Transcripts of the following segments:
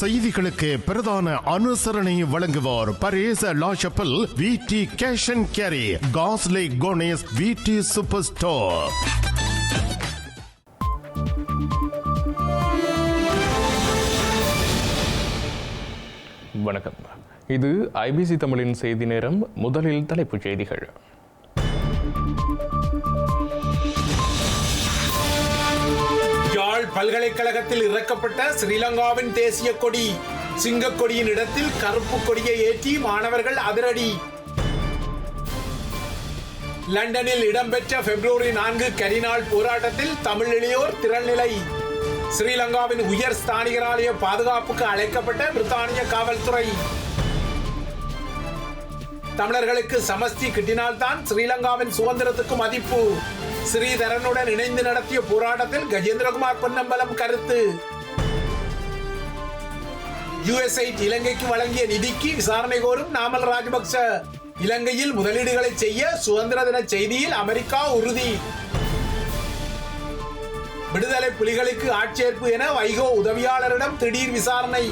செய்திகளுக்கு பிரதான அனுசரணை வழங்குவோர் Paris La Chapelle V T cash and carry காஸ்லே கோனேஸ் வி டி சூப்பர் ஸ்டோர் வணக்கம். இது ஐபிசி தமிழின் செய்தி நேரம் முதலில் தலைப்புச் செய்திகள். பல்கலைக்கழகத்தில் இறக்கப்பட்ட ஸ்ரீலங்காவின் தேசிய கொடி. சிங்கக்கொடியின் இடத்தில் கருப்பு கொடியை ஏற்றி மாணவர்கள் அதிரடி. லண்டனில் இடம்பெற்ற பிப்ரவரி நான்கு கரிநாள் போராட்டத்தில் தமிழ் இளையோர் திரள்நிலை ஸ்ரீலங்காவின் உயர் ஸ்தானிகராலய பாதுகாப்புக்கு அழைக்கப்பட்ட பிரித்தானிய காவல்துறை. தமிழர்களுக்கு சமஸ்தி கிட்டினால்தான் ஸ்ரீலங்காவின் சுதந்திரத்துக்கு மதிப்பு. ஸ்ரீதரனுடன் இணைந்து நடத்திய போராட்டத்தில் கஜேந்திரகுமார் பொன்னம்பலம் கருத்து. யுஎஸ்ஐ இலங்கைக்கு வழங்கிய நிதிக்கு விசாரணை கோரும் நாமல் ராஜபக்ச. இலங்கையில் முதலீடுகளை செய்ய சுதந்திர தின செய்தியில் அமெரிக்கா உறுதி. விடுதலை புலிகளுக்கு ஆட்சேர்ப்பு என வைகோ உதவியாளரிடம் திடீர் விசாரணை.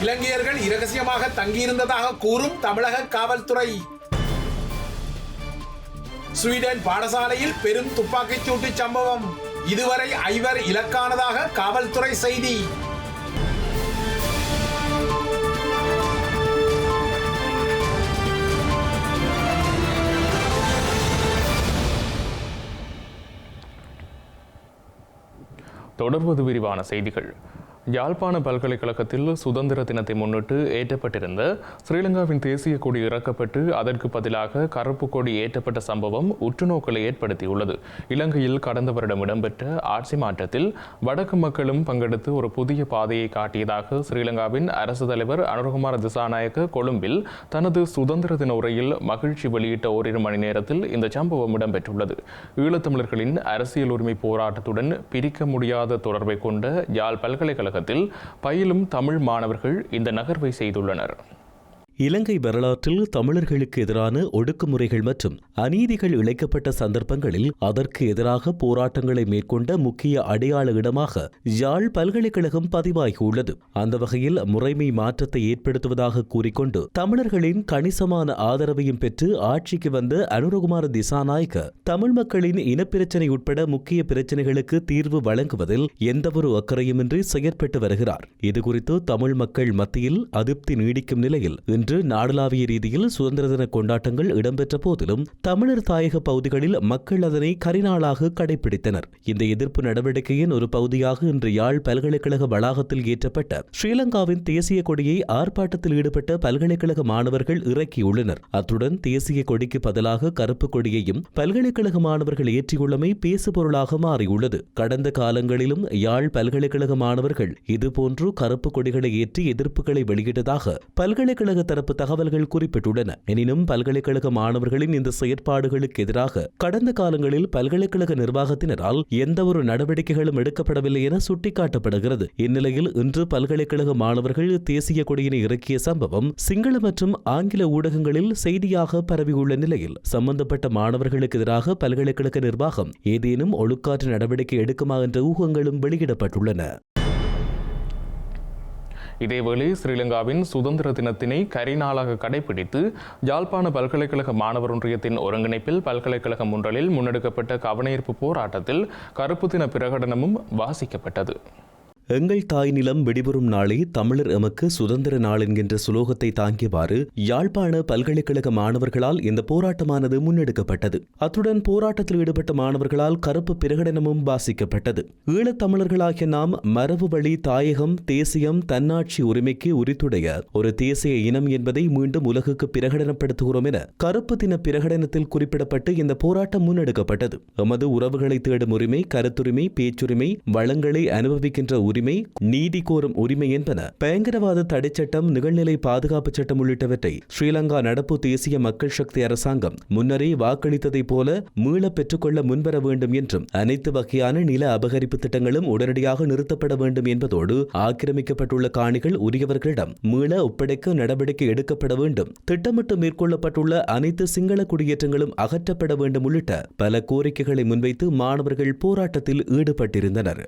இலங்கையர்கள் இரகசியமாக தங்கியிருந்ததாக கூறும் தமிழக காவல்துறை. ஸ்வீடன் பாடசாலையில் பெரும் துப்பாக்கிச் சூட்டு சம்பவம். இதுவரை ஐவர் இலக்கானதாக காவல்துறை செய்தி. தொடர்வது விரிவான செய்திகள். யாழ்ப்பாண பல்கலைக்கழகத்தில் சுதந்திர தினத்தை முன்னிட்டு ஏற்றப்பட்டிருந்த ஸ்ரீலங்காவின் தேசிய கொடி இறக்கப்பட்டு அதற்கு பதிலாக கருப்பு கொடி ஏற்றப்பட்ட சம்பவம் உற்றுநோக்கலை ஏற்படுத்தியுள்ளது. இலங்கையில் கடந்த வருடம் இடம்பெற்ற ஆட்சி மாற்றத்தில் வடக்கு மக்களும் பங்கெடுத்து ஒரு புதிய பாதையை காட்டியதாக ஸ்ரீலங்காவின் அரசு தலைவர் அனுரகுமார திசாநாயக்க கொழும்பில் தனது சுதந்திர தின உரையில் மகிழ்ச்சி வெளியிட்ட ஓரிரு மணி நேரத்தில் இந்த சம்பவம் இடம்பெற்றுள்ளது. ஈழத்தமிழர்களின் அரசியல் உரிமை போராட்டத்துடன் பிரிக்க முடியாத தொடர்பை கொண்ட யாழ் பல்கலைக்கழக பல்கலைக்கழகத்தில் பயிலும் தமிழ் மாணவர்கள் இந்த நகர்வை செய்துள்ளனர். இலங்கை வரலாற்றில் தமிழர்களுக்கு எதிரான ஒடுக்குமுறைகள் மற்றும் அநீதிகள் இழைக்கப்பட்ட சந்தர்ப்பங்களில் அதற்கு எதிராக போராட்டங்களை மேற்கொண்ட முக்கிய அடையாள இடமாக யாழ் பல்கலைக்கழகம் பதிவாகியுள்ளது. அந்த வகையில் முறைமை மாற்றத்தை ஏற்படுத்துவதாக கூறிக்கொண்டு தமிழர்களின் கணிசமான ஆதரவையும் பெற்று ஆட்சிக்கு வந்த அனுரகுமார திசாநாயக்க தமிழ் மக்களின் இனப்பிரச்சினை உட்பட முக்கிய பிரச்சினைகளுக்கு தீர்வு வழங்குவதில் எந்தவொரு அக்கறையுமின்றி செயற்பட்டு வருகிறார். இதுகுறித்து தமிழ் மக்கள் மத்தியில் அதிருப்தி நீடிக்கும் நிலையில் இன்று நாடளாவிய ரீதியில் சுதந்திர தின கொண்டாட்டங்கள் இடம்பெற்ற போதிலும் தமிழர் தாயக பகுதிகளில் மக்கள் அதனை கரிநாளாக கடைபிடித்தனர் இந்த எதிர்ப்பு நடவடிக்கையின் ஒரு பகுதியாக இன்று யாழ் பல்கலைக்கழக வளாகத்தில் ஏற்றப்பட்ட ஸ்ரீலங்காவின் தேசிய கொடியை ஆர்ப்பாட்டத்தில் ஈடுபட்ட பல்கலைக்கழக மாணவர்கள் இறக்கியுள்ளனர். அத்துடன் தேசிய கொடிக்கு பதிலாக கருப்பு கொடியையும் பல்கலைக்கழக மாணவர்கள் ஏற்றியுள்ளமை பேசுபொருளாக மாறியுள்ளது. கடந்த காலங்களிலும் யாழ் பல்கலைக்கழக மாணவர்கள் இதுபோன்று கருப்பு கொடிகளை ஏற்றி எதிர்ப்புகளை வெளியிட்டதாக பல்கலைக்கழக தரப்பு தகவல்கள் குறிப்பிட்டுள்ளன. எனினும் பல்கலைக்கழக மாணவர்களின் இந்த செயற்பாடுகளுக்கு எதிராக கடந்த காலங்களில் பல்கலைக்கழக நிர்வாகத்தினரால் எந்தவொரு நடவடிக்கைகளும் எடுக்கப்படவில்லை என சுட்டிக்காட்டப்படுகிறது. இந்நிலையில் இன்று பல்கலைக்கழக மாணவர்கள் தேசிய கொடியினை இறக்கிய சம்பவம் சிங்கள மற்றும் ஆங்கில ஊடகங்களில் செய்தியாக பரவியுள்ள நிலையில் சம்பந்தப்பட்ட மாணவர்களுக்கு எதிராக பல்கலைக்கழக நிர்வாகம் ஏதேனும் ஒழுக்காற்று நடவடிக்கை எடுக்குமா என்ற ஊகங்களும் வெளியிடப்பட்டுள்ளன. இதேவேளை ஸ்ரீலங்காவின் சுதந்திர தினத்தினை கரிநாளாக கடைபிடித்து யாழ்ப்பாண பல்கலைக்கழக மாணவர் ஒன்றியத்தின் ஒருங்கிணைப்பில் பல்கலைக்கழகம் ஒன்றலில் முன்னெடுக்கப்பட்ட கவனஈர்ப்பு போராட்டத்தில் கருப்பு தின பிரகடனமும் வாசிக்கப்பட்டது. எங்கள் தாய் நிலம் வெடிபெறும் நாளே தமிழர் எமக்கு சுதந்திர நாள் என்கின்ற சுலோகத்தை தாங்கியவாறு யாழ்ப்பாண பல்கலைக்கழக மாணவர்களால் இந்த போராட்டமானது முன்னெடுக்கப்பட்டது. அத்துடன் போராட்டத்தில் ஈடுபட்ட மாணவர்களால் கருப்பு பிரகடனமும் வாசிக்கப்பட்டது. ஈழத்தமிழர்களாகிய நாம் மரபு வழி தாயகம் தேசியம் தன்னாட்சி உரிமைக்கு உரித்துடைய ஒரு தேசிய இனம் என்பதை மீண்டும் உலகுக்கு பிரகடனப்படுத்துகிறோம் என கருப்பு தின பிரகடனத்தில் குறிப்பிடப்பட்டு இந்த போராட்டம் முன்னெடுக்கப்பட்டது. எமது உறவுகளை தேடும் உரிமை கருத்துரிமை பேச்சுரிமை வளங்களை அனுபவிக்கின்ற உரிமை நீதி கோரும் உரிமை என்பன பயங்கரவாத தடைச்சட்டம் நிகழ்நிலை பாதுகாப்பு சட்டம் உள்ளிட்டவற்றை ஸ்ரீலங்கா நடப்பு தேசிய மக்கள் சக்தி அரசாங்கம் முன்னரே வாக்களித்ததைப் போல மீள பெற்றுக்கொள்ள முன்வர வேண்டும் என்றும் அனைத்து வகையான நில அபகரிப்பு திட்டங்களும் உடனடியாக நிறுத்தப்பட வேண்டும் என்பதோடு ஆக்கிரமிக்கப்பட்டுள்ள காணிகள் உரியவர்களிடம் மீள ஒப்படைக்க நடவடிக்கை எடுக்கப்பட வேண்டும். திட்டமிட்டு மேற்கொள்ளப்பட்டுள்ள அனைத்து சிங்கள குடியேற்றங்களும் அகற்றப்பட வேண்டும் உள்ளிட்ட பல கோரிக்கைகளை முன்வைத்து மாணவர்கள் போராட்டத்தில் ஈடுபட்டிருந்தனர்.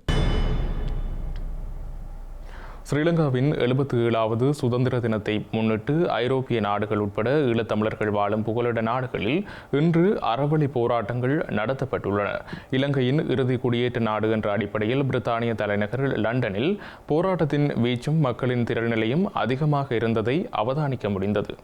ஸ்ரீலங்காவின் எழுபத்தி ஏழாவது சுதந்திர தினத்தை முன்னிட்டு ஐரோப்பிய நாடுகள் உட்பட ஈழத்தமிழர்கள் வாழும் புகலிட நாடுகளில் இன்று அறவழி போராட்டங்கள் நடத்தப்பட்டுள்ளன. இலங்கையின் இறுதி குடியேற்ற நாடு என்ற அடிப்படையில் பிரித்தானிய தலைநகர் லண்டனில் போராட்டத்தின் வீச்சும் மக்களின் திறநிலையும் அதிகமாக இருந்ததை அவதானிக்க முடிந்தது.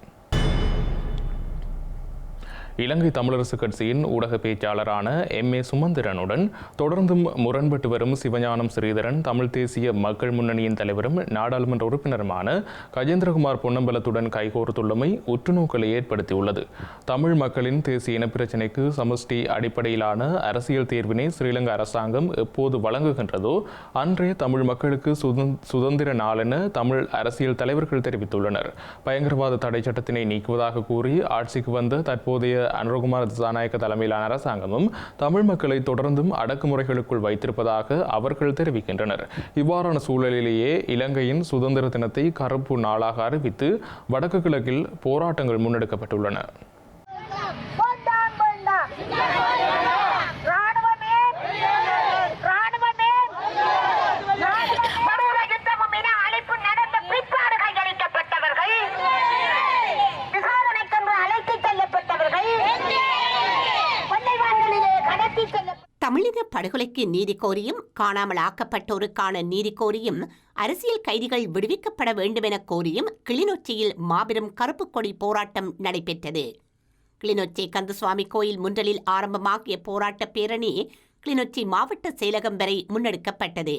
இலங்கை தமிழரசு கட்சியின் ஊடக பேச்சாளரான எம். ஏ. சுமந்திரனுடன் தொடர்ந்தும் முரண்பட்டு வரும் சிவஞானம் ஸ்ரீதரன் தமிழ் தேசிய மக்கள் முன்னணியின் தலைவரும் நாடாளுமன்ற உறுப்பினருமான கஜேந்திரகுமார் பொன்னம்பலத்துடன் கைகோர்த்துள்ளமை உற்றுநோக்கலை ஏற்படுத்தியுள்ளது. தமிழ் மக்களின் தேசிய இனப்பிரச்சினைக்கு சமஷ்டி அடிப்படையிலான அரசியல் தீர்வினை ஸ்ரீலங்கா அரசாங்கம் எப்போது வழங்குகின்றதோ அன்றே தமிழ் மக்களுக்கு சுதந்திர நாளென தமிழ் அரசியல் தலைவர்கள் தெரிவித்துள்ளனர். பயங்கரவாத தடை சட்டத்தினை நீக்குவதாக கூறி ஆட்சிக்கு வந்த தற்போதைய அனுரகுமார் திசாநாயக்க தலைமையிலான அரசாங்கமும் தமிழ் மக்களை தொடர்ந்தும் அடக்குமுறைகளுக்குள் வைத்திருப்பதாக அவர்கள் தெரிவிக்கின்றனர். இவ்வாறான சூழலிலேயே இலங்கையின் சுதந்திர தினத்தை கருப்பு நாளாக அறிவித்து வடக்கு கிழக்கில் போராட்டங்கள் முன்னெடுக்கப்பட்டுள்ளன. படுகொலைக்கு நீதி கோரியும் காணாமல் ஆக்கப்பட்டோருக்கான நீதி கோரியும் அரசியல் கைதிகள் விடுவிக்கப்பட வேண்டுமென கோரியும் கிளிநொச்சியில் மாபெரும் கருப்பு கொடி போராட்டம் நடைபெற்றது. கிளிநொச்சி கந்தசுவாமி கோயில் முன்றலில் ஆரம்பமாகிய போராட்ட பேரணி கிளிநொச்சி மாவட்ட செயலகம் வரை முன்னெடுக்கப்பட்டது.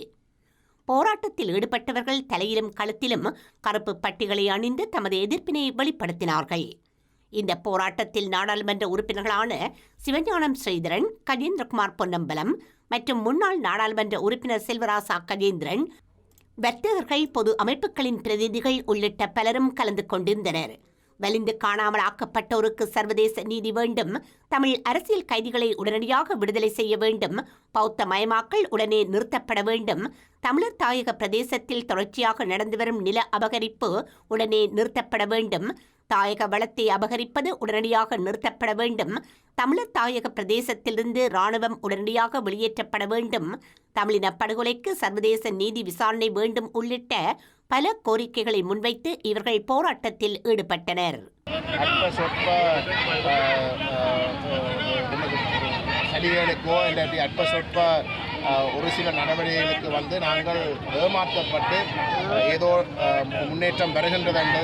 போராட்டத்தில் ஈடுபட்டவர்கள் தலையிலும் கழுத்திலும் கருப்பு பட்டிகளை அணிந்து தமது எதிர்ப்பினை வெளிப்படுத்தினார்கள். இந்த போராட்டத்தில் நாடாளுமன்ற உறுப்பினர்களான சிவஞானம் ஸ்ரீதரன் கஜேந்திரகுமார் பொன்னம்பலம் மற்றும் முன்னாள் நாடாளுமன்ற உறுப்பினர் செல்வராசா கஜேந்திரன் வர்த்தகர்கள் பொது அமைப்புகளின் பிரதிநிதிகள் உள்ளிட்ட பலரும் கலந்து கொண்டிருந்தனர். வலிந்து காணாமல் ஆக்கப்பட்டோருக்கு சர்வதேச நீதி வேண்டும் தமிழ் அரசியல் கைதிகளை உடனடியாக விடுதலை செய்ய வேண்டும் பௌத்த மயமாக்கல் உடனே நிறுத்தப்பட வேண்டும் தமிழர் தாயக பிரதேசத்தில் தொடர்ச்சியாக நடந்து வரும் நில அபகரிப்பு உடனே நிறுத்தப்பட வேண்டும் தாயக வளத்தை அபகரிப்பது உடனடியாக நிறுத்தப்பட வேண்டும். தமிழர் தாயக பிரதேசத்திலிருந்து ராணுவம் உடனடியாக வெளியேற்றப்பட வேண்டும். தமிழின படுகொலைக்கு சர்வதேச நீதி விசாரணை வேண்டும் உள்ளிட்ட பல கோரிக்கைகளை முன்வைத்து இவர்கள் போராட்டத்தில் ஈடுபட்டனர். சலுகைகளுக்கோ இல்லாட்டி அற்ப சொற்ப ஒரு சில நடவடிக்கைகளுக்கு வந்து நாங்கள் ஏமாற்றப்பட்டு ஏதோ முன்னேற்றம் பெறுகின்றது என்று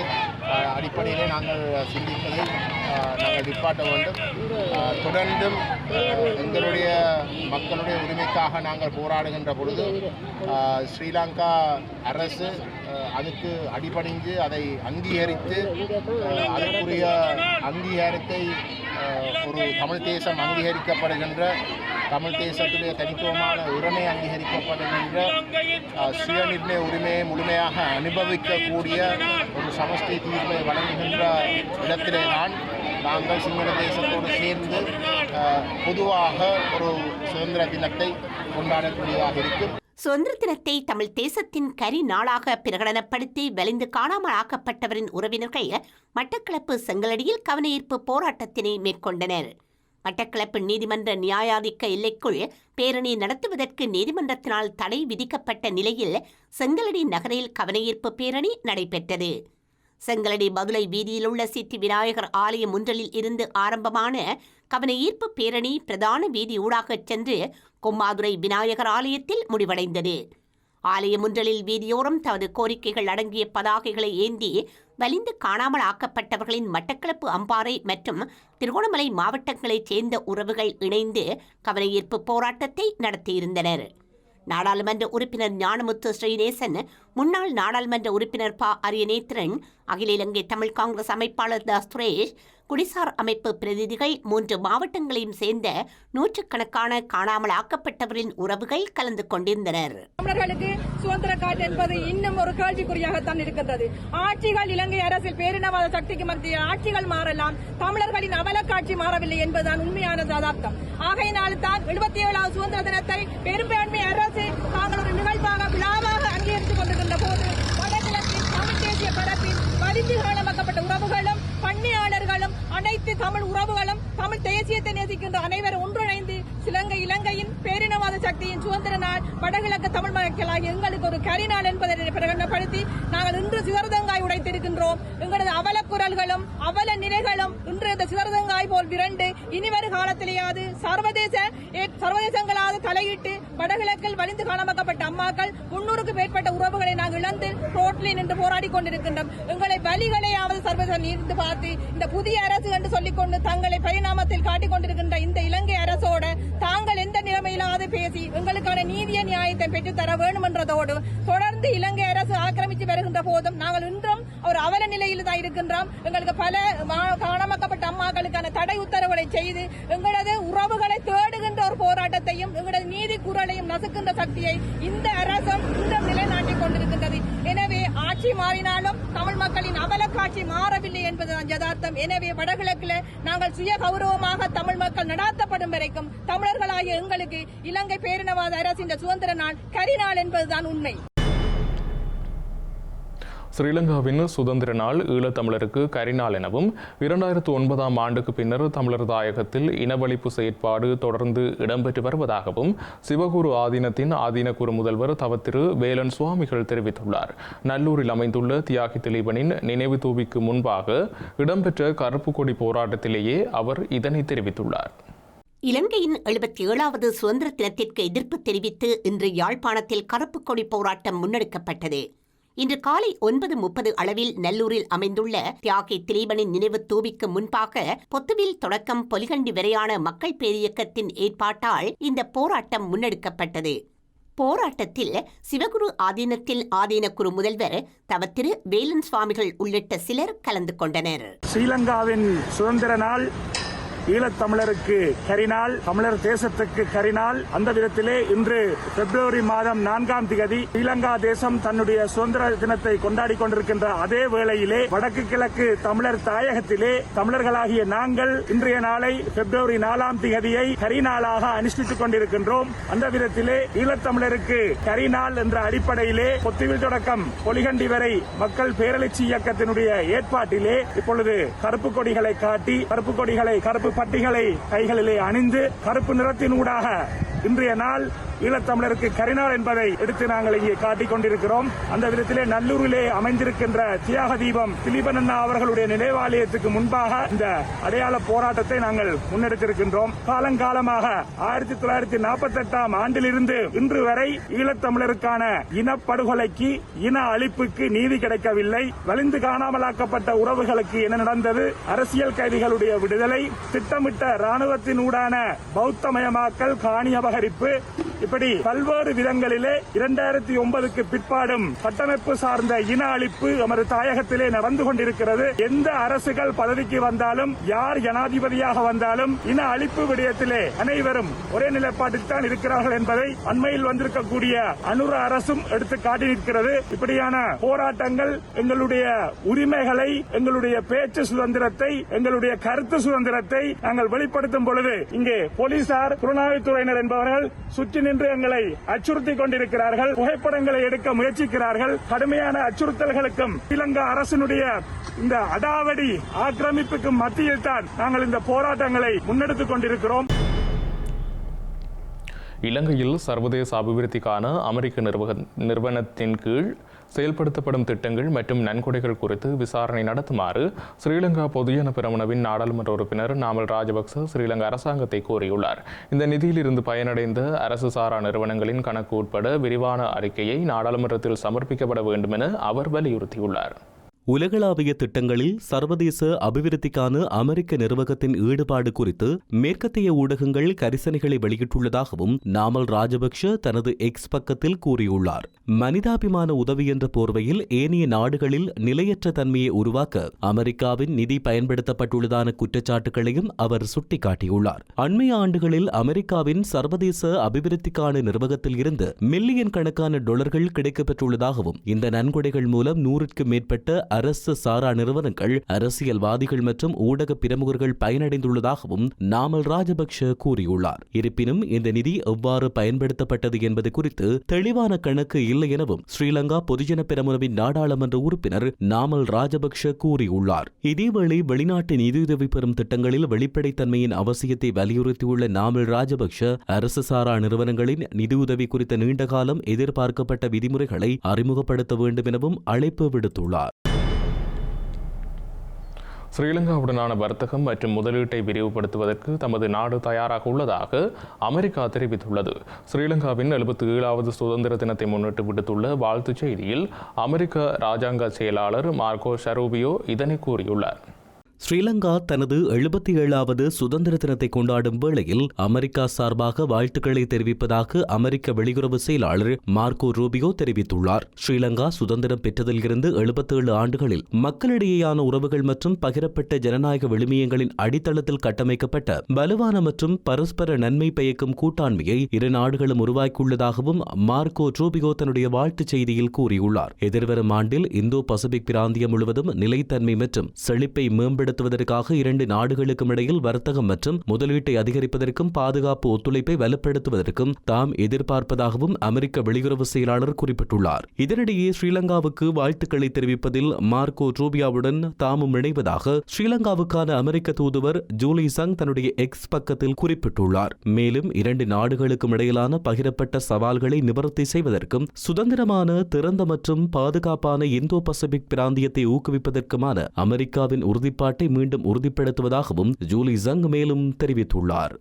அடிப்படையிலே நாங்கள் சிந்திப்பதை நாங்கள் நிப்பாட்ட வேண்டும். தொடர்ந்தும் எங்களுடைய மக்களுடைய உரிமைக்காக நாங்கள் போராடுகின்ற பொழுது ஸ்ரீலங்கா அரசு அதுக்கு அடிபணிந்து அதை அங்கீகரித்து அதற்குரிய அங்கீகாரத்தை ஒரு தமிழ் தேசம் அங்கீகரிக்கப்படுகின்ற தமிழ் தேசத்திலே தனித்துவமான உரிமை அங்கீகரிக்கப்படுகின்ற சுய சுயநிர்ணய உரிமையை முழுமையாக அனுபவிக்கக்கூடிய ஒரு சமஷ்டி தீர்வை வழங்குகின்ற இடத்திலே தான் நாங்கள் சிங்கள தேசத்தோடு சேர்ந்து பொதுவாக ஒரு சுதந்திர தினத்தை கொண்டாடக்கூடியதாக இருக்கும். சுதந்திர தினத்தை தமிழ் தேசத்தின் கரி நாளாக பிரகடனப்படுத்தி வலிந்து காணாமல் ஆக்கப்பட்டவரின் உறவினர்கள் மட்டக்களப்பு செங்கலடியில் கவனஈர்ப்பு போராட்டத்தினை மேற்கொண்டனர். மட்டக்களப்பு நீதிமன்ற நியாயாதிக்க எல்லைக்குள் பேரணி நடத்துவதற்கு நீதிமன்றத்தினால் தடை விதிக்கப்பட்ட நிலையில் செங்கலடி நகரில் கவனஈர்ப்பு பேரணி நடைபெற்றது. செங்கலடி மதுரை வீதியிலுள்ள சித்தி விநாயகர் ஆலயம் ஒன்றலில் இருந்து ஆரம்பமான கவனஈர்ப்பு பேரணி பிரதான வீதி ஊடாகச் சென்று கொம்மாதுரை விநாயகர் ஆலயத்தில் முடிவடைந்தது. ஆலயமுன்றலில் வீதியோரம் தமது கோரிக்கைகள் அடங்கிய பதாகைகளை ஏந்தி வலிந்து காணாமல் ஆக்கப்பட்டவர்களின் மட்டக்களப்பு அம்பாறை மற்றும் திருகோணமலை மாவட்டங்களைச் சேர்ந்த உறவுகள் இணைந்து கவனஈர்ப்பு போராட்டத்தை நடத்தியிருந்தனர். நாடாளுமன்ற உறுப்பினர் ஞானமுத்து ஸ்ரீநேசன் முன்னாள் நாடாளுமன்ற உறுப்பினர் ப அரியநேத்திரன் அகில இலங்கை தமிழ் காங்கிரஸ் அமைப்பாளர் த. சுரேஷ் குடிசார் அமைப்பு பிரதிநிதிகள் மூன்று மாவட்டங்களையும் சேர்ந்த நூற்றுக்கணக்கான காணாமல் ஆக்கப்பட்டவரின் உறவுகள் கலந்து கொண்டிருந்தனர். தமிழர்களுக்கு சுதந்திர காற்று என்பது இன்னும் ஒரு கேள்விக்குறியாகத்தான் இருக்கின்றது. ஆட்சிகள் இலங்கை அரசில் பேரினவாத சக்திக்கு மத்திய ஆட்சிகள் மாறலாம். தமிழர்களின் அவலக்காட்சி மாறவில்லை என்பதுதான் உண்மையான யதார்த்தம். ஆகையினால் தான் எழுபத்தி ஏழாவது சுதந்திர தினத்தை பெரும்பான்மை அரசு தாங்கள் ஒரு நிகழ்வாக விழாவாக அங்கீகரித்துக் கொண்டிருக்கின்ற போது வடகிழக்கின் தமிழ் தேசிய பரப்பின் வலிந்து காணமாக்கப்பட்ட உறவுகள் அனைத்து தமிழ் உறவுகளும் தமிழ் தேசியத்தை நேசிக்கின்ற அனைவரும் ஒன்றிணைந்து இலங்கையின் பேரினவாத சக்தியின் சுதந்திர நாள் வடகிழக்கு தமிழ் மக்களாகிய எங்களுக்கு ஒரு கரிநாள் என்பதை பிரகடனப்படுத்தி நாங்கள் இன்று சிவரதங்காய் உடைத்திருக்கின்றோம். எங்களது அவலக்குரல்களும் அவல நிலைகளும் இன்று இந்த சிவரதங்காய் போல் விரண்டு இனிவரும் காலத்திலேயாவது சர்வதேச ஏ- சர்வதேசங்களாவது தலையிட்டு வடகிழக்கில் வலிந்து காணமாக்கப்பட்ட அம்மாக்கள் முன்னூறுக்கு மேற்பட்ட உறவுகளை நாங்கள் இழந்து ரோட்டில் நின்று போராடி கொண்டிருக்கின்றோம். எங்களை வழிகளையாவது சர்வதேசம் நீர்ந்து பார்த்து இந்த புதிய அரசு என்று சொல்லிக்கொண்டு தங்களை பரிணாமத்தில் காட்டிக் கொண்டிருக்கின்ற இந்த இலங்கை அரசோட தாங்கள் எந்த நிலைமையிலாவது பேசி எங்களுக்கான நீதிய பெற்றுத்தர வேண்டும் என்றதோடு தொடர்ந்து இலங்கை அரசு ஆக்கிரமித்து வருகின்ற போதும் நாங்கள் இன்றும் ஒரு அவல நிலையில் தான் இருக்கின்றோம். எங்களுக்கு பல காணமாக்கப்பட்ட அம்மாக்களுக்கான தடை உத்தரவுகளை செய்து எங்களது உறவுகளை தேடுகின்ற ஒரு போராட்டத்தையும் எங்களது நீதி குரலையும் நசுக்கின்ற சக்தியை இந்த அரசும் இன்றும் நிலை எனவே ஆட்சி மாறினாலும் தமிழ் மக்களின் அவல காட்சி மாறவில்லை என்பதுதான் யதார்த்தம். எனவே வடகிழக்கில் நாங்கள் சுய கௌரவமாக தமிழ் மக்கள் நடாத்தப்படும் வரைக்கும் தமிழர்களாகிய எங்களுக்கு இலங்கை பேரினவாத அரசின் சுதந்திர நாள் கரிநாள் என்பதுதான் உண்மை. ஸ்ரீலங்காவின் சுதந்திர நாள் ஈழத்தமிழருக்கு கரிநாள் எனவும் இரண்டாயிரத்து ஒன்பதாம் ஆண்டுக்கு பின்னர் தமிழர் தாயகத்தில் இனவழிப்பு செயற்பாடு தொடர்ந்து இடம்பெற்று வருவதாகவும் சிவகுரு ஆதீனத்தின் ஆதீனக்குரு முதல்வர் தவத்திரு வேலன் சுவாமிகள் தெரிவித்துள்ளார். நல்லூரில் அமைந்துள்ள தியாகி திலீபனின் நினைவு தூவிக்கு முன்பாக இடம்பெற்ற கருப்பு கொடி போராட்டத்திலேயே அவர் இதனை தெரிவித்துள்ளார். இலங்கையின் எழுபத்தி ஏழாவது சுதந்திர தினத்திற்கு எதிர்ப்பு தெரிவித்து இன்று யாழ்ப்பாணத்தில் கருப்பு கொடி போராட்டம் முன்னெடுக்கப்பட்டது. இன்று காலை ஒன்பது முப்பது அளவில் நல்லூரில் அமைந்துள்ள தியாகி திலீபனின் நினைவு தூவிக்கு முன்பாக பொத்துவில் தொடக்கம் பொலிகண்டி வரையான மக்கள் பேரியக்கத்தின் ஏற்பாட்டால் இந்த போராட்டம் முன்னெடுக்கப்பட்டது. போராட்டத்தில் சிவகுரு ஆதீனத்தில் ஆதீனக்குரு முதல்வர் தவத்திரு வேலன் சுவாமிகள் உள்ளிட்ட சிலர் கலந்து கொண்டனர். ஸ்ரீலங்காவின் சுதந்திர நாள் ஈழத்தமிழருக்கு கரினால் தமிழர் தேசத்துக்கு கரினால் அந்த விதத்திலே இன்று பிப்ரவரி மாதம் நான்காம் திகதி ஸ்ரீலங்கா தேசம் தன்னுடைய சுதந்திர தினத்தை கொண்டாடி கொண்டிருக்கின்ற அதே வேளையிலே வடக்கு கிழக்கு தமிழர் தாயகத்திலே தமிழர்களாகிய நாங்கள் இன்றைய நாளை பிப்ரவரி நாலாம் திகதியை கரிநாளாக அனுஷ்டித்துக் கொண்டிருக்கின்றோம். அந்த விதத்திலே ஈழத்தமிழருக்கு கரிநாள் என்ற அடிப்படையிலே பொத்துவில் தொடக்கம் பொலிகண்டி வரை மக்கள் பேரழிச்சி இயக்கத்தினுடைய ஏற்பாட்டிலே இப்பொழுது கருப்பு கொடிகளை காட்டி கருப்பு கொடிகளை கருப்பு பட்டிகளை கைகளிலே அணிந்து கருப்பு நிறத்தினூடாக இன்றைய நாள் ஈழத்தமிழருக்கு கரிநாள் என்பதை எடுத்து நாங்கள் இங்கே காட்டிக் கொண்டிருக்கிறோம். அந்த விதத்திலே நல்லூரிலே அமைந்திருக்கின்ற தியாக தீபம் திலீபன் அண்ணா அவர்களுடைய நினைவாலயத்துக்கு முன்பாக இந்த அடையாள போராட்டத்தை நாங்கள் முன்னெடுத்திருக்கின்றோம். காலங்காலமாக ஆயிரத்தி தொள்ளாயிரத்தி நாற்பத்தி எட்டாம் ஆண்டிலிருந்து இன்று வரை ஈழத்தமிழருக்கான இனப்படுகொலைக்கு இன அழிப்புக்கு நீதி கிடைக்கவில்லை. வலிந்து காணாமலாக்கப்பட்ட உறவுகளுக்கு என்ன நடந்தது? அரசியல் கைதிகளுடைய விடுதலை திட்டமிட்ட ராணுவத்தினூடான பௌத்தமயமாக்கல் காணி அபகரிப்பு இப்படி பல்வேறு விதங்களிலே இரண்டாயிரத்தி ஒன்பதுக்கு பிற்பாடும் கட்டமைப்பு சார்ந்த இன அழிப்பு நமது தாயகத்திலே நடந்து கொண்டிருக்கிறது. எந்த அரசுகள் பதவிக்கு வந்தாலும் யார் ஜனாதிபதியாக வந்தாலும் இன அழிப்பு விடயத்திலே அனைவரும் ஒரே நிலைப்பாட்டில் தான் இருக்கிறார்கள் என்பதை அண்மையில் வந்திருக்கக்கூடிய அனுர அரசும் எடுத்து காட்டி நிற்கிறது. இப்படியான போராட்டங்கள் எங்களுடைய உரிமைகளை எங்களுடைய பேச்சு சுதந்திரத்தை எங்களுடைய கருத்து சுதந்திரத்தை நாங்கள் வெளிப்படுத்தும் பொழுது இங்கே போலீசார் புலனாய்வுத்துறையினர் என்பவர்கள் சுற்றி நின்று என்று எங்களை அச்சுறுத்தி கொண்டிருக்கிறார்கள் புகைப்படங்களை எடுக்க முயற்சிக்கிறார்கள். கடுமையான அச்சுறுத்தல்களுக்கும் இலங்கை அரசினுடைய இந்த அடாவடி ஆக்கிரமிப்புக்கும் மத்தியில் தான் நாங்கள் இந்த போராட்டங்களை முன்னெடுத்துக் கொண்டிருக்கிறோம். இலங்கையில் சர்வதேச அபிவிருத்திக்கான அமெரிக்க நிறுவனத்தின் கீழ் செயல்படுத்தப்படும் திட்டங்கள் மற்றும் நன்கொடைகள் குறித்து விசாரணை நடத்துமாறு ஸ்ரீலங்கா பொதுஜன பிரமணவின் நாடாளுமன்ற உறுப்பினர் நாமல் ராஜபக்ச ஸ்ரீலங்கா அரசாங்கத்தை கோரியுள்ளார். இந்த நிதியிலிருந்து பயனடைந்த அரசு சாரா நிறுவனங்களின் கணக்கு உட்பட விரிவான அறிக்கையை நாடாளுமன்றத்தில் சமர்ப்பிக்கப்பட வேண்டும் என அவர் வலியுறுத்தியுள்ளார். உலகளாவிய திட்டங்களில் சர்வதேச அபிவிருத்திக்கான அமெரிக்க நிர்வாகத்தின் ஈடுபாடு குறித்து மேற்கத்திய ஊடகங்கள் கரிசனைகளை வெளியிட்டுள்ளதாகவும் நாமல் ராஜபக்ஷ தனது எக்ஸ் பக்கத்தில் கூறியுள்ளார். மனிதாபிமான உதவி என்ற போர்வையில் ஏனைய நாடுகளில் நிலையற்ற தன்மையை உருவாக்க அமெரிக்காவின் நிதி பயன்படுத்தப்பட்டுள்ளதான குற்றச்சாட்டுகளையும் அவர் சுட்டிக்காட்டியுள்ளார். அண்மைய ஆண்டுகளில் அமெரிக்காவின் சர்வதேச அபிவிருத்திக்கான நிர்வாகத்தில் இருந்து மில்லியன் கணக்கான டொலர்கள் கிடைக்கப்பெற்றுள்ளதாகவும் இந்த நன்கொடைகள் மூலம் நூறுக்கும் மேற்பட்ட அரசு சாரா நிறுவனங்கள் அரசியல்வாதிகள் மற்றும் ஊடக பிரமுகர்கள் பயனடைந்துள்ளதாகவும் நாமல் ராஜபக்ஷ கூறியுள்ளார். இருப்பினும் இந்த நிதி எவ்வாறு பயன்படுத்தப்பட்டது என்பது குறித்து தெளிவான கணக்கு இல்லை எனவும் ஸ்ரீலங்கா பொதுஜன பெரமுனவின் நாடாளுமன்ற உறுப்பினர் நாமல் ராஜபக்ஷ கூறியுள்ளார். இதேவேளை வெளிநாட்டு நிதியுதவி பெறும் திட்டங்களில் வெளிப்படைத்தன்மையின் அவசியத்தை வலியுறுத்தியுள்ள நாமல் ராஜபக்ஷ அரசு சாரா நிறுவனங்களின் நிதியுதவி குறித்த நீண்டகாலம் எதிர்பார்க்கப்பட்ட விதிமுறைகளை அறிமுகப்படுத்த வேண்டும் எனவும் அழைப்பு விடுத்துள்ளார். ஸ்ரீலங்காவுடனான வர்த்தகம் மற்றும் முதலீட்டை விரிவுபடுத்துவதற்கு தமது நாடு தயாராக உள்ளதாக அமெரிக்கா தெரிவித்துள்ளது. ஸ்ரீலங்காவின் எழுபத்தி ஏழாவது சுதந்திர தினத்தை முன்னிட்டு விடுத்துள்ள வாழ்த்துச் செய்தியில் அமெரிக்க ராஜாங்க செயலாளர் மார்க்கோ ஷரூபியோ இதனை கூறியுள்ளார். ஸ்ரீலங்கா தனது எழுபத்தி ஏழாவது சுதந்திர தினத்தை கொண்டாடும் வேளையில் அமெரிக்கா சார்பாக வாழ்த்துக்களை தெரிவிப்பதாக அமெரிக்க வெளியுறவு செயலாளர் மார்க்கோ ரூபியோ தெரிவித்துள்ளார். ஸ்ரீலங்கா சுதந்திரம் பெற்றதிலிருந்து எழுபத்தேழு ஆண்டுகளில் மக்களிடையேயான உறவுகள் மற்றும் பகிரப்பட்ட ஜனநாயக விழுமியங்களின் அடித்தளத்தில் கட்டமைக்கப்பட்ட வலுவான மற்றும் பரஸ்பர நன்மை பயக்கும் கூட்டாண்மையை இரு நாடுகளும் உருவாக்கியுள்ளதாகவும் மார்க்கோ ரூபியோ தன்னுடைய வாழ்த்துச் செய்தியில் கூறியுள்ளார். எதிர்வரும் ஆண்டில் இந்தோ பசிபிக் பிராந்தியம் முழுவதும் நிலைத்தன்மை மற்றும் செழிப்பை மேம்பட மேம்படுத்துவதற்காக இரண்டு நாடுகளுக்கும் இடையில் வர்த்தகம் மற்றும் முதலீட்டை அதிகரிப்பதற்கும் பாதுகாப்பு ஒத்துழைப்பை வலுப்படுத்துவதற்கும் தாம் எதிர்பார்ப்பதாகவும் அமெரிக்க வெளியுறவு செயலாளர் குறிப்பிட்டுள்ளார். இதனிடையே ஸ்ரீலங்காவுக்கு வாழ்த்துக்களை தெரிவிப்பதில் மார்க்கோ ரூபியாவுடன் தாமும் இணைவதாக ஸ்ரீலங்காவுக்கான அமெரிக்க தூதுவர் ஜூலி சங் தன்னுடைய எக்ஸ் பக்கத்தில் குறிப்பிட்டுள்ளார். மேலும் இரண்டு நாடுகளுக்கும் இடையிலான பகிரப்பட்ட சவால்களை நிவர்த்தி செய்வதற்கும் சுதந்திரமான திறந்த மற்றும் பாதுகாப்பான இந்தோ பசிபிக் பிராந்தியத்தை ஊக்குவிப்பதற்குமான அமெரிக்காவின் உறுதிப்பாட்டை நாட்டை மீண்டும் உறுதிப்படுத்துவதாகவும் ஜூலி ஜங் மேலும் தெரிவித்துள்ளார்.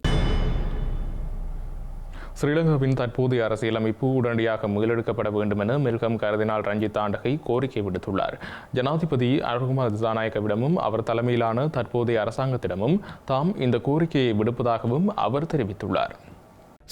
ஸ்ரீலங்காவின் தற்போதைய அரசியலமைப்பு உடனடியாக மீளெடுக்கப்பட வேண்டும் என மெல்கம் கருதினால் ரஞ்சித் ஆண்டகை கோரிக்கை விடுத்துள்ளார். ஜனாதிபதி அருகுமார் திசாநாயக்கவிடமும் அவர் தலைமையிலான தற்போதைய அரசாங்கத்திடமும் தாம் இந்த கோரிக்கையை விடுப்பதாகவும் அவர் தெரிவித்துள்ளார்.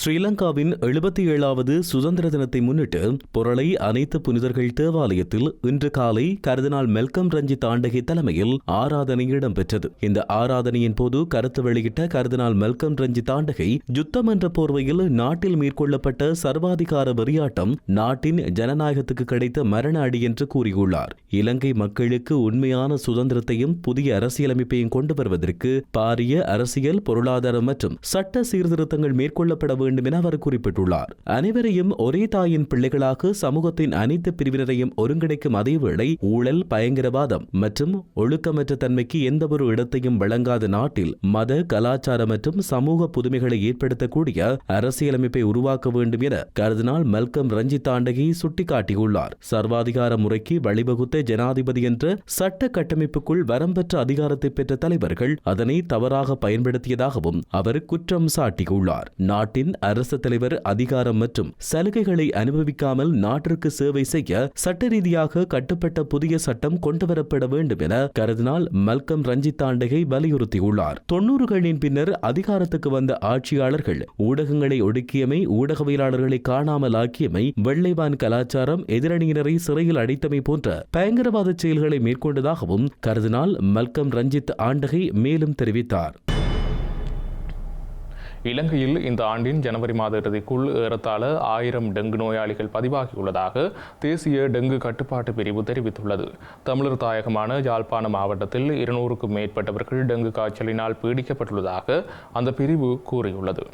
ஸ்ரீலங்காவின் எழுபத்தி ஏழாவது சுதந்திர தினத்தை முன்னிட்டு பொருளை அனைத்து புனிதர்கள் தேவாலயத்தில் இன்று காலை கருதினால் மெல்கம் ரஞ்சித் ஆண்டகை தலைமையில் ஆராதனை இடம்பெற்றது. இந்த ஆராதனையின் போது கருத்து வெளியிட்ட கருதினால் மெல்கம் ரஞ்சித் ஆண்டகை யுத்தம் என்ற போர்வையில் நாட்டில் மேற்கொள்ளப்பட்ட சர்வாதிகார வெறியாட்டம் நாட்டின் ஜனநாயகத்துக்கு கிடைத்த மரண அடி என்று கூறியுள்ளார். இலங்கை மக்களுக்கு உண்மையான சுதந்திரத்தையும் புதிய அரசியலமைப்பையும் கொண்டு வருவதற்கு பாரிய அரசியல் பொருளாதார மற்றும் சட்ட சீர்திருத்தங்கள் மேற்கொள்ளப்பட வேண்டும் என அவர் குறிப்பிட்டுள்ளார். அனைவரையும் ஒரே தாயின் பிள்ளைகளாக சமூகத்தின் அனைத்து பிரிவினரையும் ஒருங்கிணைக்கும் அதேவேளை ஊழல் பயங்கரவாதம் மற்றும் ஒழுக்கமற்ற தன்மைக்கு எந்தவொரு இடத்தையும் வழங்காத நாட்டில் மத கலாச்சார மற்றும் சமூக புதுமைகளை ஏற்படுத்தக்கூடிய அரசியலமைப்பை உருவாக்க வேண்டும் என கருதினால் மல்கம் ரஞ்சித் ஆண்டகி சுட்டிக்காட்டியுள்ளார். சர்வாதிகார முறைக்கு வழிவகுத்த ஜனாதிபதி என்ற சட்ட கட்டமைப்புக்குள் வரம்பற்ற அதிகாரத்தை பெற்ற தலைவர்கள் அதனை தவறாக பயன்படுத்தியதாகவும் அவர் குற்றம் சாட்டியுள்ளார். நாட்டின் அரசு தலைவர் அதிகாரம் மற்றும் சலுகைகளை அனுபவிக்காமல் நாட்டிற்கு சேவை செய்ய சட்ட ரீதியாக கட்டுப்பட்ட புதிய சட்டம் கொண்டுவரப்பட வேண்டும் என கருதினால் மல்கம் ரஞ்சித் ஆண்டகை வலியுறுத்தியுள்ளார். தொன்னூறுகளின் பின்னர் அதிகாரத்துக்கு வந்த ஆட்சியாளர்கள் ஊடகங்களை ஒடுக்கியமை ஊடகவியலாளர்களை காணாமல் ஆக்கியமை வெள்ளைவான் கலாச்சாரம் எதிரணியினரை சிறையில் அடைத்தமை போன்ற பயங்கரவாத செயல்களை மேற்கொண்டதாகவும் கருதினால் மல்கம் ரஞ்சித் ஆண்டகை மேலும் தெரிவித்தார். இலங்கையில் இந்த ஆண்டின் ஜனவரி மாத இறுதிக்குள் ஏறத்தாழ ஆயிரம் டெங்கு நோயாளிகள் பதிவாகியுள்ளதாக தேசிய டெங்கு கட்டுப்பாட்டு பிரிவு தெரிவித்துள்ளது. தமிழர் தாயகமான யாழ்ப்பாண மாவட்டத்தில் இருநூறுக்கும் மேற்பட்டவர்கள் டெங்கு காய்ச்சலினால் பீடிக்கப்பட்டுள்ளதாக அந்த பிரிவு கூறியுள்ளது.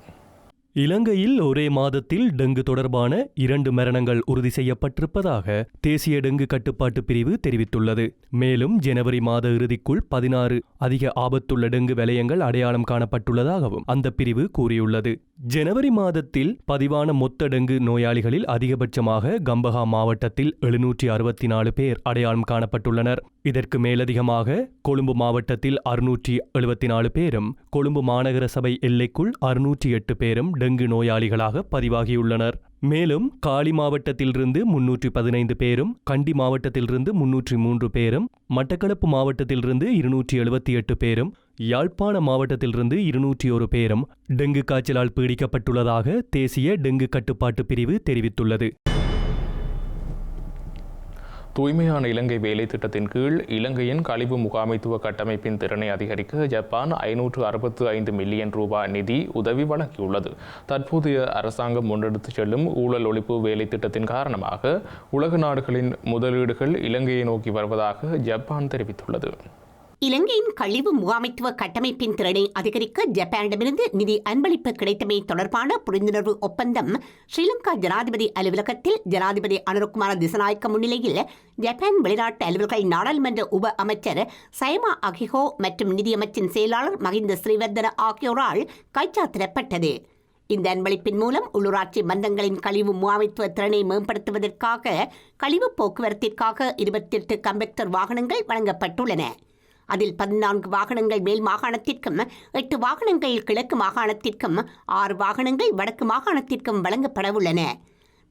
இலங்கையில் ஒரே மாதத்தில் டெங்கு தொடர்பான இரண்டு மரணங்கள் உறுதி செய்யப்பட்டிருப்பதாக தேசிய டெங்கு கட்டுப்பாட்டு பிரிவு தெரிவித்துள்ளது. மேலும் ஜனவரி மாத இறுதிக்குள் பதினாறு அதிக ஆபத்துள்ள டெங்கு வலயங்கள் அடையாளம் காணப்பட்டுள்ளதாகவும் அந்த பிரிவு கூறியுள்ளது. ஜனவரி மாதத்தில் பதிவான மொத்த டெங்கு நோயாளிகளில் அதிகபட்சமாக கம்பஹா மாவட்டத்தில் எழுநூற்றி அறுபத்தி நாலு பேர் அடையாளம் காணப்பட்டுள்ளனர். இதற்கு மேலதிகமாக கொழும்பு மாவட்டத்தில் அறுநூற்றி எழுபத்தி நாலு பேரும் கொழும்பு மாநகர சபை எல்லைக்குள் அறுநூற்றி எட்டு பேரும் டெங்கு நோயாளிகளாக பதிவாகியுள்ளனர். மேலும் காலி மாவட்டத்திலிருந்து முன்னூற்றி பதினைந்து பேரும் கண்டி மாவட்டத்திலிருந்து முன்னூற்றி மூன்று பேரும் மட்டக்களப்பு மாவட்டத்திலிருந்து இருநூற்றி எழுபத்தி எட்டு பேரும் யாழ்ப்பாண மாவட்டத்திலிருந்து இருநூற்றி ஒரு பேரும் டெங்கு காய்ச்சலால் பீடிக்கப்பட்டுள்ளதாக தேசிய டெங்கு கட்டுப்பாட்டு பிரிவு தெரிவித்துள்ளது. தூய்மையான இலங்கை வேலை திட்டத்தின் கீழ் இலங்கையின் கழிவு முகாமைத்துவ கட்டமைப்பின் திறனை அதிகரிக்க ஜப்பான் ஐநூற்று அறுபத்து ஐந்து மில்லியன் ரூபாய் நிதி உதவி வழங்கியுள்ளது. தற்போதைய அரசாங்கம் முன்னெடுத்துச் செல்லும் ஊழல் ஒழிப்பு வேலை திட்டத்தின் காரணமாக உலக நாடுகளின் முதலீடுகள் இலங்கையை நோக்கி வருவதாக ஜப்பான் தெரிவித்துள்ளது. இலங்கையின் கழிவு முகாமைத்துவ கட்டமைப்பின் திறனை அதிகரிக்க ஜப்பானிடமிருந்து நிதி அன்பளிப்பு கிடைத்தமை தொடர்பான புரிந்துணர்வு ஒப்பந்தம் ஸ்ரீலங்கா ஜனாதிபதி அலுவலகத்தில் ஜனாதிபதி அனுரகுமார திசநாயக்க முன்னிலையில் ஜப்பான் வெளிநாட்டு அலுவல்கள் நாடாளுமன்ற உப அமைச்சர் சயமா அகிஹோ மற்றும் நிதியமைச்சின் செயலாளர் மகிந்த ஸ்ரீவர்தன ஆகியோரால் கைச்சாத்திடப்பட்டது. இந்த அன்பளிப்பின் மூலம் உள்ளூராட்சி மந்தங்களின் கழிவு முகாமைத்துவ திறனை மேம்படுத்துவதற்காக கழிவு போக்குவரத்திற்காக இருபத்தி எட்டு கம்பெக்டர் வாகனங்கள் வழங்கப்பட்டுள்ளன. அதில் பதினான்கு வாகனங்கள் மேல் மாகாணத்திற்கும் எட்டு வாகனங்கள் கிழக்கு மாகாணத்திற்கும் ஆறு வாகனங்கள் வடக்கு மாகாணத்திற்கும் வழங்கப்படவுள்ளன.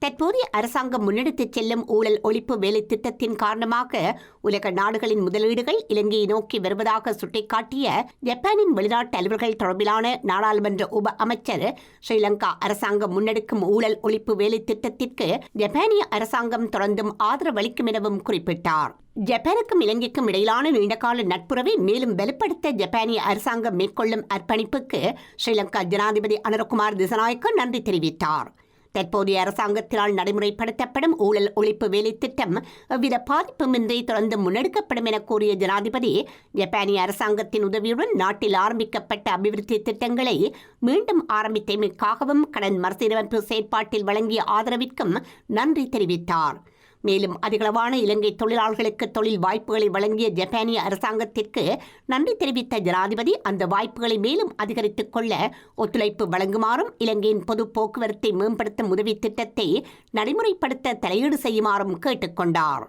தற்போதைய அரசாங்கம் முன்னெடுத்துச் செல்லும் ஊழல் ஒழிப்பு வேலை திட்டத்தின் காரணமாக உலக நாடுகளின் முதலீடுகள் இலங்கையை நோக்கி வருவதாக சுட்டிக்காட்டிய ஜப்பானின் வெளிநாட்டு அலுவல்கள் தொடர்பிலான நாடாளுமன்ற உப அமைச்சர் ஸ்ரீலங்கா அரசாங்கம் முன்னெடுக்கும் ஊழல் ஒழிப்பு வேலை திட்டத்திற்கு ஜப்பானிய அரசாங்கம் தொடர்ந்தும் ஆதரவளிக்கும் எனவும் குறிப்பிட்டார். ஜப்பானுக்கும் இலங்கைக்கும் இடையிலான நீண்டகால நட்புறவை மேலும் வலுப்படுத்த ஜப்பானிய அரசாங்கம் மேற்கொள்ளும் அர்ப்பணிப்புக்கு ஸ்ரீலங்கா ஜனாதிபதி அனுரகுமார் திசநாயக்க நன்றி தெரிவித்தார். தற்போதைய அரசாங்கத்தினால் நடைமுறைப்படுத்தப்படும் ஊழல் ஒழிப்பு வேலை திட்டம் எவ்வித பாதிப்புமின்றி தொடர்ந்து முன்னெடுக்கப்படும் என கூறிய ஜனாதிபதி ஜப்பானிய அரசாங்கத்தின் உதவியுடன் நாட்டில் ஆரம்பிக்கப்பட்ட அபிவிருத்தி திட்டங்களை மீண்டும் ஆரம்பித்தமைக்காகவும் கடன் மறுசீரமைப்பு செயற்பாட்டில் வழங்கிய ஆதரவிற்கும் நன்றி தெரிவித்தார். மேலும் அதிகளவான இலங்கை தொழிலாளர்களுக்கு தொழில் வாய்ப்புகளை வழங்கிய ஜப்பானிய அரசாங்கத்திற்கு நன்றி தெரிவித்த ஜனாதிபதி அந்த வாய்ப்புகளை மேலும் அதிகரித்துக் கொள்ள ஒத்துழைப்பு வழங்குமாறும் இலங்கையின் பொது போக்குவரத்தை மேம்படுத்தும் உதவி திட்டத்தை நடைமுறைப்படுத்த தலையீடு செய்யுமாறும் கேட்டுக்கொண்டார்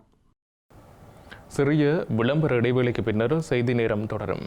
சிறிய விளம்பர இடைவேளைக்கு பின்னர் செய்தி நேரம் தொடரும்.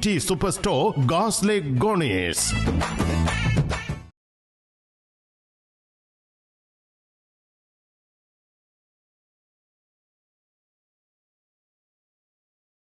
T super store காஸ்லே cornice